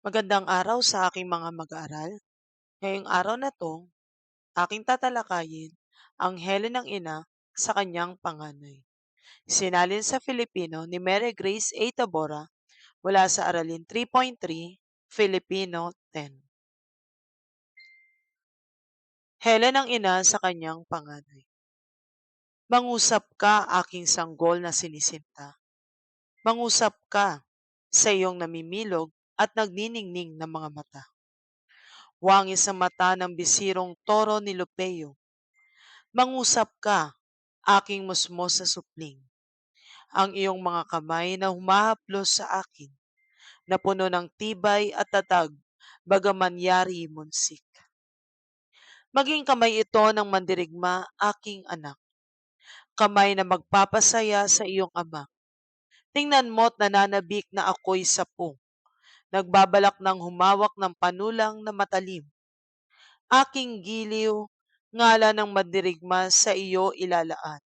Magandang araw sa aking mga mag-aaral. Ngayong araw na 'to, aking tatalakayin ang Helen ng ina sa kanyang panganay. Sinalin sa Filipino ni Mary Grace A. Tabora mula sa Aralin 3.3, Filipino 10. Helen ang ina sa kanyang panganay. Mangusap ka, aking sanggol na sinisinta. Mangusap ka sa iyong namimilog at nagniningning na mga mata. Wangis sa mata ng bisirong toro ni Lupeo. Mangusap ka, aking musmos sa supling. Ang iyong mga kamay na humahaplos sa akin, na puno ng tibay at tatag, bagaman yari munsik. Maging kamay ito ng mandirigma, aking anak. Kamay na magpapasaya sa iyong ama. Tingnan mo't nananabik na ako'y sapong nagbabalak ng humawak ng panulang na matalim. Aking giliw, ngala ng mandirigma sa iyo ilalaan,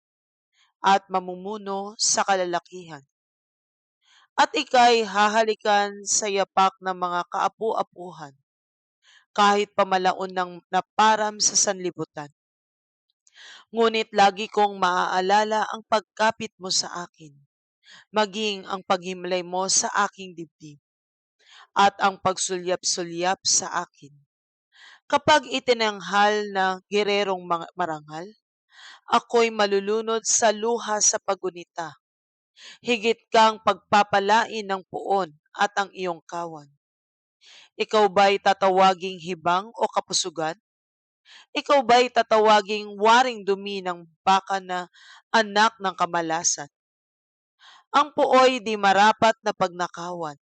at mamumuno sa kalalakihan. At ikay hahalikan sa yapak ng mga kaapu-apuhan, kahit pamalaon ng naparam sa sanlibutan. Ngunit lagi kong maaalala ang pagkapit mo sa akin, maging ang paghimlay mo sa aking dibdib at ang pagsulyap-sulyap sa akin. Kapag itinanghal na gererong marangal, ako'y malulunod sa luha sa pagunita. Higit kang pagpapalain ng puon at ang iyong kawan. Ikaw ba'y tatawaging hibang o kapusugan? Ikaw ba'y tatawaging waring dumi ng baka na anak ng kamalasan? Ang puoy di marapat na pagnakawan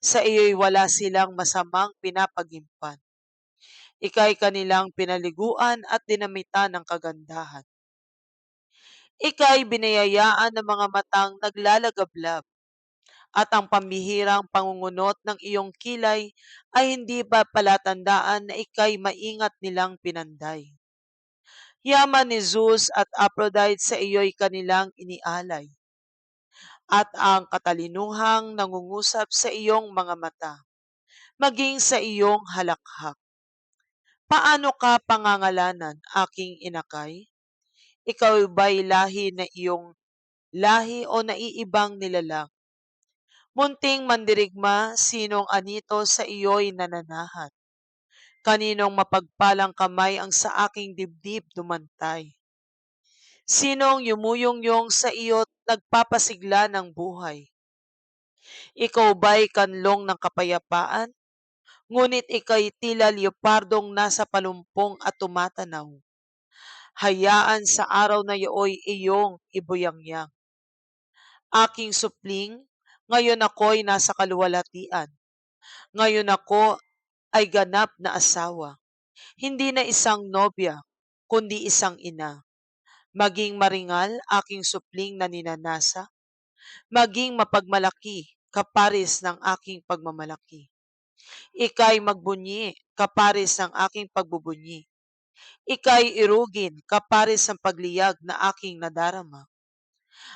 sa iyo'y wala silang masamang pinapagimpan. Ika'y kanilang pinaliguan at dinamitan ng kagandahan. Ika'y binayayaan ng mga matang naglalagablab at ang pambihirang pangungunot ng iyong kilay ay hindi pa palatandaan na ika'y maingat nilang pinanday. Yaman ni Zeus at Aphrodite sa iyo'y kanilang inialay at ang katalinuhang nangungusap sa iyong mga mata, maging sa iyong halakhak. Paano ka pangangalanan, aking inakay? Ikaw ba'y lahi na iyong lahi o naiibang nilalang? Munting mandirigma, sinong anito sa iyo'y nananahan? Kaninong mapagpalang kamay ang sa aking dibdib dumantay? Sinong yumuyong-yung sa iyo't nagpapasigla ng buhay? Ikaw ba'y kanlong ng kapayapaan? Ngunit ikay tila leopardong nasa palumpong at tumatanaw. Hayaan sa araw na iyo'y iyong ibuyangyang. Aking supling, ngayon ako'y nasa kaluwalhatian. Ngayon ako ay ganap na asawa. Hindi na isang nobya, kundi isang ina maging maringal aking supling na ninanasa, maging mapagmalaki kaparis ng aking pagmamalaki. Ika'y magbunyi kaparis ng aking pagbubunyi. Ika'y irugin kaparis ng pagliyag na aking nadarama.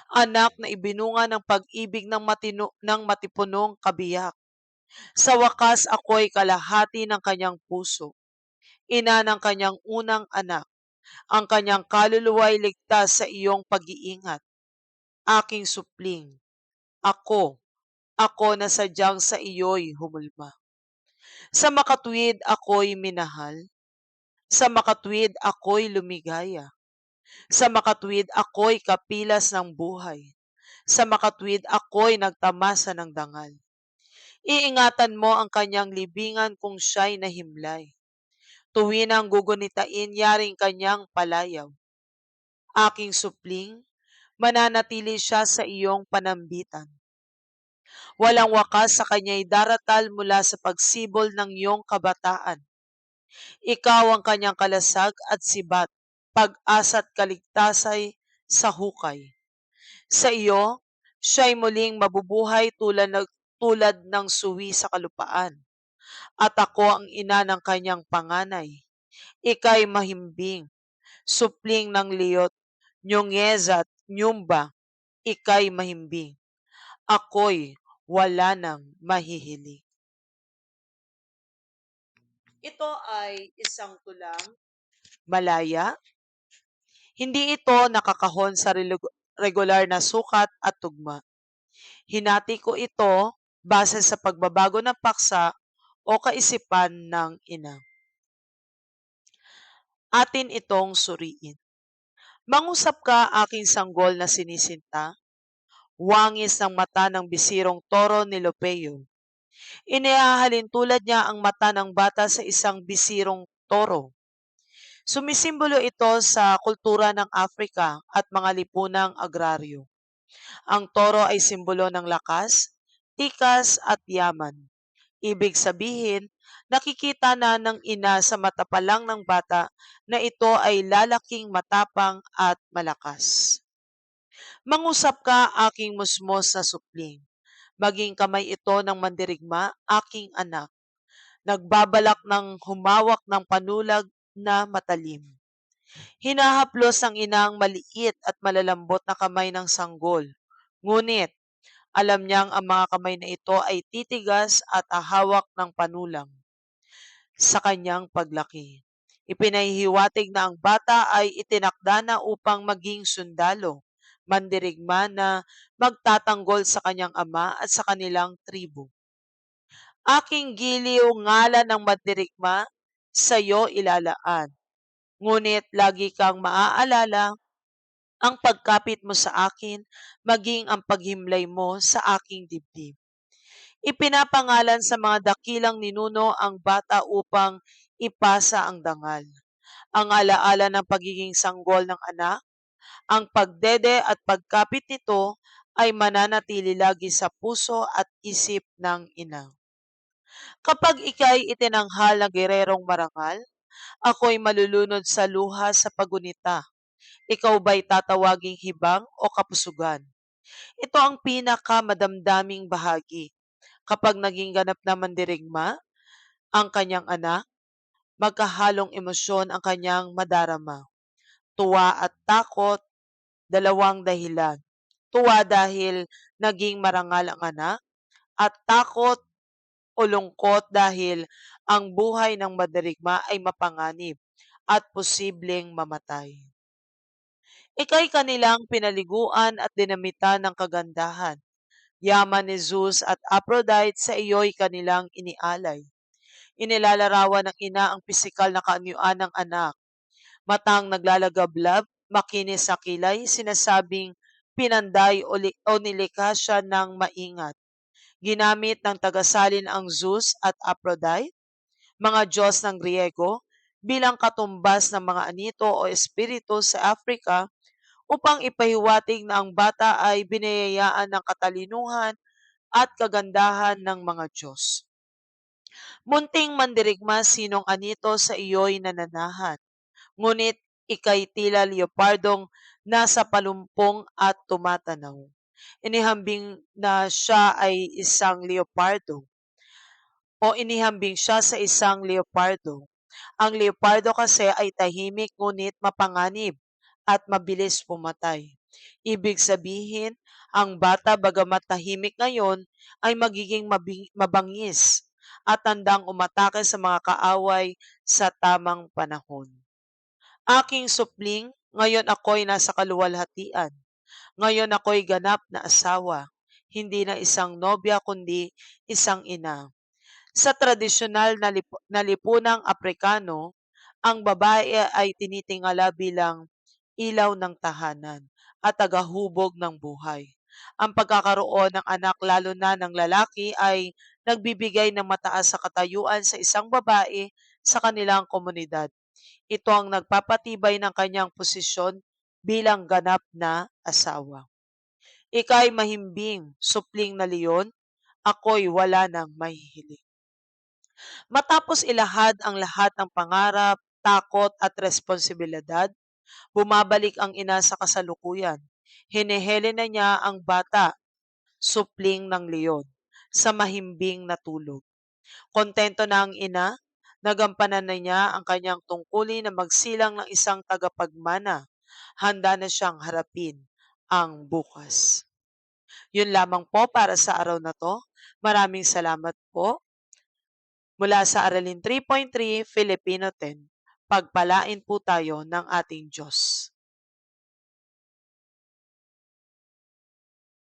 Anak na ibinunga ng pag-ibig ng, matino, ng matipunong kabiyak. Sa wakas ako'y kalahati ng kanyang puso. Ina ng kanyang unang anak ang kanyang kaluluwa'y ligtas sa iyong pag-iingat. Aking supling, ako, ako na sadyang sa iyo'y humulma. Sa makatwid ako'y minahal. Sa makatwid ako'y lumigaya. Sa makatwid ako'y kapilas ng buhay. Sa makatwid ako'y nagtamasa ng dangal. Iingatan mo ang kanyang libingan kung siya'y nahimlay tuwinang gugunitain yaring kanyang palayaw. Aking supling, mananatili siya sa iyong panambitan. Walang wakas sa kanya'y daratal mula sa pagsibol ng iyong kabataan. Ikaw ang kanyang kalasag at sibat, pag-asa't kaligtasay sa hukay. Sa iyo, siya'y muling mabubuhay tulad, tulad ng suwi sa kalupaan at ako ang ina ng kanyang panganay. Ika'y mahimbing, supling ng liyot, nyongeza at nyumba, ika'y mahimbing. Ako'y wala nang mahihiling. Ito ay isang tulang malaya. Hindi ito nakakahon sa regular na sukat at tugma. Hinati ko ito base sa pagbabago ng paksa o kaisipan ng ina. Atin itong suriin. Mangusap ka aking sanggol na sinisinta, wangis ng mata ng bisirong toro ni Lopeo. Inihahalin tulad niya ang mata ng bata sa isang bisirong toro. Sumisimbolo ito sa kultura ng Afrika at mga lipunang agraryo. Ang toro ay simbolo ng lakas, tikas at yaman. Ibig sabihin, nakikita na ng ina sa mata pa lang ng bata na ito ay lalaking matapang at malakas. Mangusap ka aking musmos na supling. Maging kamay ito ng mandirigma, aking anak. Nagbabalak ng humawak ng panulag na matalim. Hinahaplos ang inang maliit at malalambot na kamay ng sanggol. Ngunit, alam niyang ang mga kamay na ito ay titigas at ahawak ng panulang sa kanyang paglaki. Ipinahihiwatig na ang bata ay itinakda na upang maging sundalo, mandirigma na magtatanggol sa kanyang ama at sa kanilang tribo. Aking giliw ngalan ng mandirigma, sa iyo ilalaan. Ngunit lagi kang maaalala ang pagkapit mo sa akin, maging ang paghimlay mo sa aking dibdib. Ipinapangalan sa mga dakilang ninuno ang bata upang ipasa ang dangal. Ang alaala ng pagiging sanggol ng anak, ang pagdede at pagkapit nito ay mananatili lagi sa puso at isip ng ina. Kapag ikay itinanghal na gererong marangal, ako'y malulunod sa luha sa pagunita ikaw ba'y tatawaging hibang o kapusugan? Ito ang pinakamadamdaming bahagi. Kapag naging ganap na mandirigma, ang kanyang anak, magkahalong emosyon ang kanyang madarama. Tuwa at takot, dalawang dahilan. Tuwa dahil naging marangal ang anak, at takot o lungkot dahil ang buhay ng madirigma ay mapanganib at posibleng mamatay. Ika'y kanilang pinaliguan at dinamitan ng kagandahan. Yaman ni Zeus at Aphrodite sa iyo'y kanilang inialay. Inilalarawan ng ina ang pisikal na kaanyuan ng anak. Matang naglalagablab, makinis sa kilay, sinasabing pinanday o, o nilikha siya ng maingat. Ginamit ng tagasalin ang Zeus at Aphrodite, mga Diyos ng Griego, bilang katumbas ng mga anito o espiritu sa Afrika upang ipahiwatig na ang bata ay binayayaan ng katalinuhan at kagandahan ng mga Diyos. Munting mandirigma sinong anito sa iyo'y nananahan, ngunit ikay tila leopardong nasa palumpong at tumatanaw. Inihambing na siya ay isang leopardo o inihambing siya sa isang leopardo. Ang leopardo kasi ay tahimik ngunit mapanganib at mabilis pumatay. Ibig sabihin, ang bata bagamat tahimik ngayon ay magiging mabangis at tandang umatake sa mga kaaway sa tamang panahon. Aking supling, ngayon ako'y nasa kaluwalhatian. Ngayon ako'y ganap na asawa, hindi na isang nobya kundi isang ina. Sa tradisyonal na lipunang Aprikano, ang babae ay tinitingala bilang ilaw ng tahanan at tagahubog ng buhay. Ang pagkakaroon ng anak lalo na ng lalaki ay nagbibigay ng mataas sa katayuan sa isang babae sa kanilang komunidad. Ito ang nagpapatibay ng kanyang posisyon bilang ganap na asawa. Ika'y mahimbing, supling na leon, ako'y wala nang mahihiling. Matapos ilahad ang lahat ng pangarap, takot at responsibilidad, Bumabalik ang ina sa kasalukuyan. Hinehele na niya ang bata, supling ng leon, sa mahimbing na tulog. Kontento na ang ina, nagampanan na niya ang kanyang tungkulin na magsilang ng isang tagapagmana. Handa na siyang harapin ang bukas. Yun lamang po para sa araw na to. Maraming salamat po. Mula sa Aralin 3.3 Filipino 10, pagpalain po tayo ng ating Diyos.